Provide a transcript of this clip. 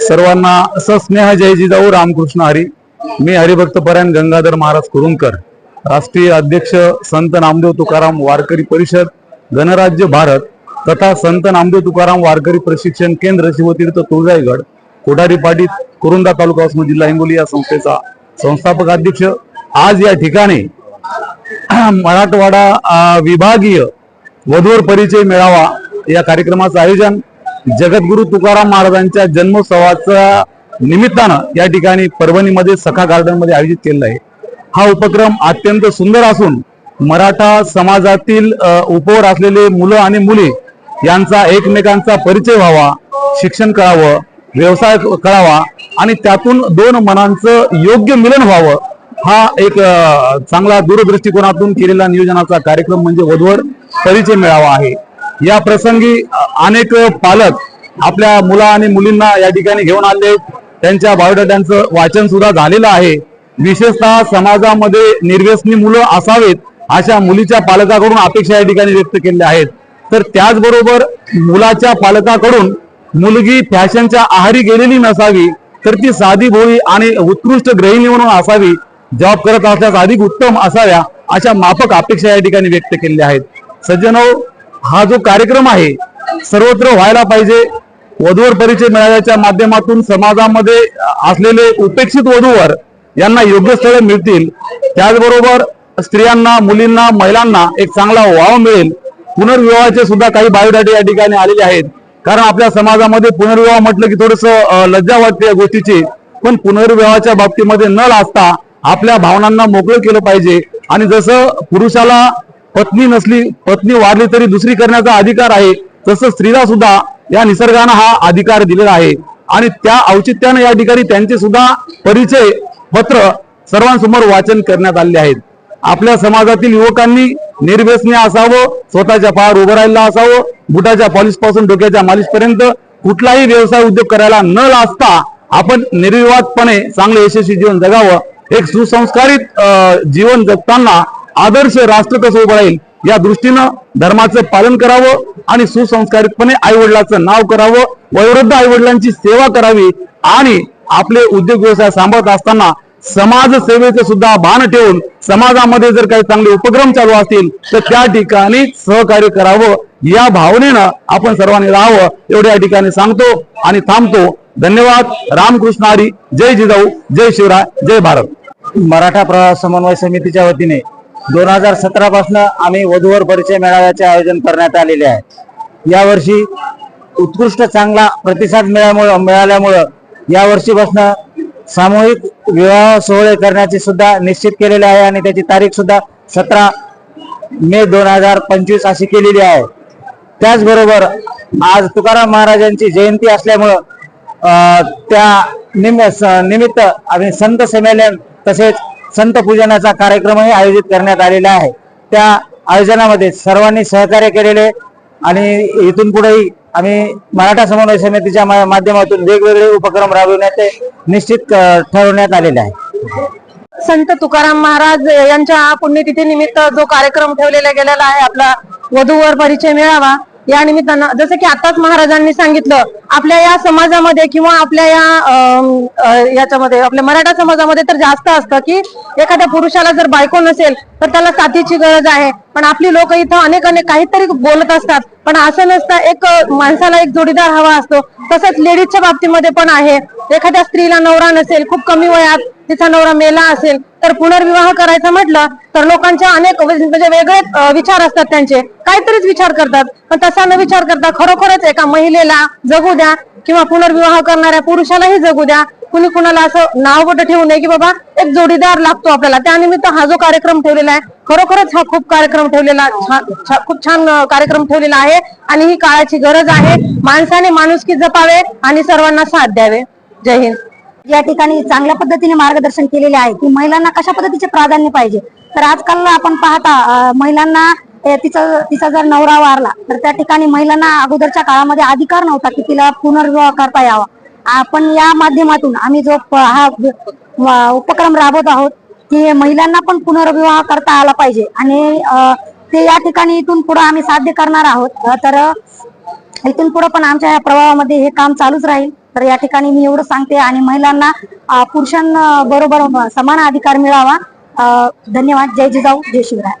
सर्वांना सस्नेह जय जिजाऊ रामकृष्ण हरी. मी हरिभक्त परायण गंगाधर महाराज कुरुंकर राष्ट्रीय अध्यक्ष संत नामदेव तुकाराम वारकरी परिषद गणराज्य भारत तथा संत नामदेव तुकाराम वारकरी प्रशिक्षण केंद्र शिवतीर्थ तुळजाईगड कोठारी पाटी कुरुंदा तालुका जिल्हा हिंगोली या संस्थेचा संस्थापक अध्यक्ष. आज या ठिकाणी मराठवाडा विभागीय वधूवर परिचय मेळावा या कार्यक्रमाचं आयोजन जगद्गुरु तुकाराम महाराजांच्या जन्मोत्सवाच्या निमित्तानं या ठिकाणी परभणीमध्ये सखा गार्डनमध्ये आयोजित केलेला आहे. हा उपक्रम अत्यंत सुंदर असून मराठा समाजातील उपवर असलेले मुलं आणि मुली यांचा एकमेकांचा परिचय व्हावा शिक्षण करावं व्यवसाय करावा आणि त्यातून दोन मनांचं योग्य मिलन व्हावं हा एक चांगला दूरदृष्टिकोनातून केलेला नियोजनाचा कार्यक्रम म्हणजे वधवर परिचय मेळावा आहे. या प्रसंगी अनेक पालक आपल्या मुला आणि मुलींना या ठिकाणी घेऊन आले त्यांच्या बायोडाट्यांचं वाचन सुद्धा झालेलं आहे. विशेषतः समाजामध्ये निर्व्यसनी मुलं असावेत अशा मुलीच्या पालकाकडून अपेक्षा या ठिकाणी व्यक्त केलेल्या आहेत. तर त्याचबरोबर मुलाच्या पालकाकडून मुलगी फॅशनच्या आहारी गेलेली नसावी तर ती साधी भोळी आणि उत्कृष्ट गृहिणी म्हणून असावी जॉब करत असल्यास अधिक उत्तम असाव्या अशा माफक अपेक्षा या ठिकाणी व्यक्त केलेल्या आहेत. सज्जनो हा जो कार्यक्रम आहे सर्वत्र व्हायला पाहिजे. वधूवर परिचय मेळाव्याच्या माध्यमातून समाजामध्ये असलेले उपेक्षित वधूवर यांना योग्य स्थळे मिळतील. त्याचबरोबर स्त्रियांना मुलींना महिलांना एक चांगला वाव मिळेल. पुनर्विवाहाचे सुद्धा काही बायोडाटे या ठिकाणी आलेले आहेत. कारण आपल्या समाजामध्ये पुनर्विवाह म्हटलं की थोडस लज्जा वाटते या गोष्टीची. पण पुनर्विवाहाच्या बाबतीमध्ये न लाजता आपल्या भावनांना मोकळं केलं पाहिजे. आणि जसं पुरुषाला पत्नी नसली पत्नी वाढली तरी दुसरी करण्याचा अधिकार आहे तसं स्त्रीला सुद्धा या निसर्गानं हा अधिकार दिलेला आहे. आणि त्या औचित्यानं या ठिकाणी त्यांचे सुद्धा परिचय पत्र सर्वांसमोर वाचन करण्यात आले आहेत. आपल्या समाजातील युवकांनी निर्व्यसनी असावं स्वतःच्या पायावर उभं राहिलं असावं बुटाच्या पॉलिशपासून डोक्याच्या मालिश पर्यंत कुठलाही व्यवसाय उद्योग करायला न लाजता आपण निर्विवादपणे चांगलं यशस्वी जीवन जगावं. एक सुसंस्कारित अं, जीवन जगताना आदर्श राष्ट्र कसं उभं राहील या दृष्टीनं धर्माचं पालन करावं आणि सुसंस्कारितपणे आईवडिलाचं नाव करावं वयोवृद्ध आईवडिलांची सेवा करावी आणि आपले उद्योग व्यवसाय सांभाळत असताना समाजसेवेचं सुद्धा भान ठेवून समाजामध्ये जर काही चांगले उपक्रम चालू असतील तर त्या ठिकाणी सहकार्य करावं या भावनेनं आपण सर्वांनी राहावं एवढ्या या ठिकाणी सांगतो आणि थांबतो. धन्यवाद. रामकृष्ण हरी. जय जिजाऊ. जय शिवराय. जय भारत. मराठा प्रवास समन्वय समितीच्या वतीने दोन हजार सतरा पासून आम्ही वधूवर परिचय मेळाव्याचे आयोजन करण्यात आलेले आहे. यावर्षी उत्कृष्ट चांगला प्रतिसाद मिळाल्यामुळं मिळाल्यामुळं यावर्षीपासून सामूहिक विवाह सोहळे करण्याचे सुद्धा निश्चित केलेले आहे आणि त्याची तारीख सुद्धा सतरा मे दोन हजार पंचवीस अशी केलेली आहे. त्याचबरोबर आज तुकाराम महाराजांची जयंती असल्यामुळं त्या निम स- निमित्त आम्ही संत संमेलन तसेच संत पूजनाचा कार्यक्रमही आयोजित करण्यात आलेला आहे. त्या आयोजनामध्ये सर्वांनी सहकार्य केलेले आणि इथून पुढेही आम्ही मराठा समन्वय समितीच्या मा- माध्यमातून वेगवेगळे उपक्रम राबविण्याचे निश्चित ठरवण्यात आलेले आहे. संत तुकाराम महाराज यांच्या पुण्यतिथी निमित्त जो कार्यक्रम ठेवलेला गेलेला आहे आपला वधूवर परिचय मिळावा या निमित्तानं जसं की आताच महाराजांनी सांगितलं आपल्या या समाजामध्ये किंवा आपल्या या याच्यामध्ये आपल्या मराठा समाजामध्ये तर जास्त असतं की एखाद्या पुरुषाला जर बायको नसेल तर त्याला साथीची गरज आहे. पण आपली लोक इथं अनेक अनेक काहीतरी बोलत असतात. पण असं नसतं एक माणसाला एक जोडीदार हवा असतो. तसंच लेडीजच्या बाबतीमध्ये पण आहे. एखाद्या स्त्रीला नवरा नसेल खूप कमी वयात तिचा नवरा मेला असेल तर पुनर्विवाह करायचा म्हटलं तर लोकांच्या अनेक म्हणजे वेगळे विचार असतात त्यांचे. काहीतरीच विचार करतात. पण तसा न विचार करता खरोखरच एका महिलेला जगू द्या किंवा पुनर्विवाह करणाऱ्या पुरुषालाही जगू द्या. कुणी कुणाला असं नाव बोट ठेवू नये की बाबा एक जोडीदार लागतो आपल्याला. त्यानिमित्त हा जो कार्यक्रम ठेवलेला आहे खरोखरच हा खूप कार्यक्रम ठेवलेला खूप छान कार्यक्रम ठेवलेला आहे. आणि ही काळाची गरज आहे. माणसाने माणुसकी जपावे आणि सर्वांना साथ द्यावे. जय हिंद. या ठिकाणी चांगल्या पद्धतीने मार्गदर्शन केलेले आहे की महिलांना कशा पद्धतीचे प्राधान्य पाहिजे? तर आजकाल आपण पाहता महिलांना तिचा तिचा जर नवरा वारला तर त्या ठिकाणी महिलांना अगोदरच्या काळामध्ये अधिकार नव्हता की तिला पुनर्विवाह करता यावा. आपण या माध्यमातून आम्ही जो प- हा उपक्रम राबवत आहोत की महिलांना पण पुनर्विवाह करता आला पाहिजे. आणि ते या ठिकाणी इथून पुढे आम्ही साध्य करणार आहोत. तर इथून पुढे पण आमच्या या प्रभावामध्ये हे काम चालूच राहील. तर या ठिकाणी मी एवढं सांगते आणि महिलांना पुरुषांबरोबर समान अधिकार मिळावा. धन्यवाद. जय जिजाऊ. जय शिवराय.